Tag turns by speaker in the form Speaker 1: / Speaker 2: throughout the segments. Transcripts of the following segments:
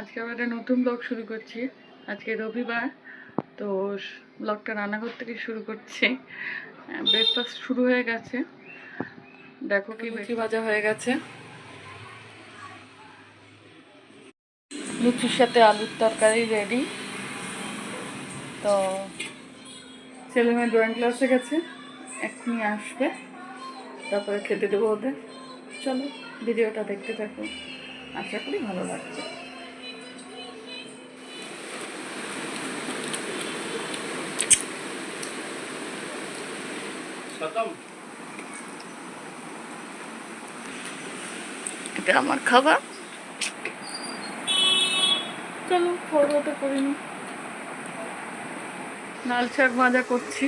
Speaker 1: আজকে আবার একটা নতুন ব্লগ শুরু করছি। আজকে রবিবার তো ব্লগটা রান্নাঘর থেকে শুরু করছি। ব্রেকফাস্ট শুরু হয়ে গেছে। দেখো কি লুচি ভাজা হয়ে গেছে। লুচির সাথে আলুর তরকারি রেডি তো ছেলে মেয়ে ড্রয়িং ক্লাসে গেছে। এক্ষুনি আসবে। তারপরে খেতে দেবো ওদের। চলো ভিডিওটা দেখতে থাকো। আশা করি ভালো লাগছে। এটা আমার খাবার। চলো দাওয়াটা করে নি। লাল শাক ভাজা করছি।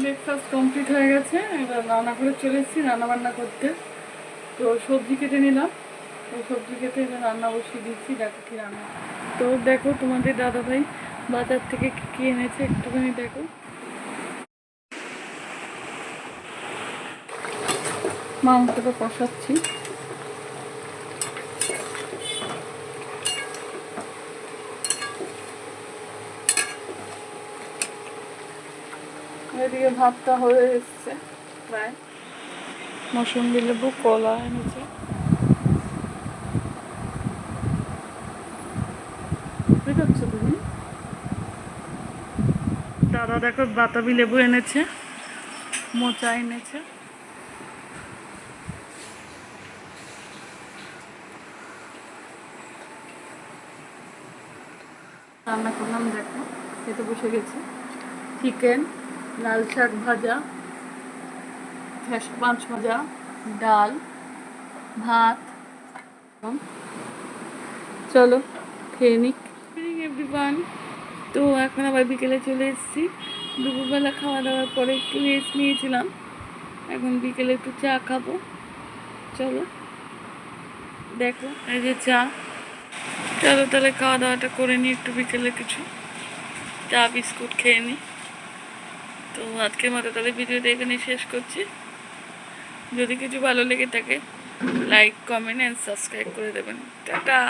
Speaker 1: ব্রেকফাস্ট কমপ্লিট হয়ে গেছে এবার রান্না করে চলে এসেছি রান্না বান্না করতে। তো সবজি কেটে নিলাম। তো সবজি কেটে রান্না বসিয়ে দিচ্ছি দেখো কি রান্না। তো দেখো তোমাদের দাদা ভাই বাজার থেকে কি কি এনেছে একটুখানি দেখো। মাংসটা কষাচ্ছি। এদিকে ভাতটা হয়ে এসছে, প্রায়। মৌসুম্বি লেবু, কলা এনেছে। তুমি? দাদা দেখো বাতাবি লেবু এনেছে মোচা এনেছে। রান্না করলাম দেখো খেতে বসে গেছি। চিকেন লাল শাক ভাজা ফ্যাস মাছ ভাজা ডাল ভাত। চলো খেয়ে নিক। এভরিওয়ান তো এখন আবার বিকেলে চলে এসেছি। দুপুরবেলা খাওয়া দাওয়ার পরে একটু রেস্ট নিয়েছিলাম। এখন বিকেলে একটু চা খাব। চলো, দেখো, এই যে চা। চলো তাহলে খাওয়া দাওয়াটা করে নিই একটু বিকেলে কিছু। চা, বিস্কুট খেয়ে নিই। তো আজকের মতো তাহলে ভিডিওটা এখানে শেষ করছি। যদি কিছু ভালো লেগে থাকে লাইক কমেন্ট অ্যান্ড সাবস্ক্রাইব করে দেবেন। টাটা!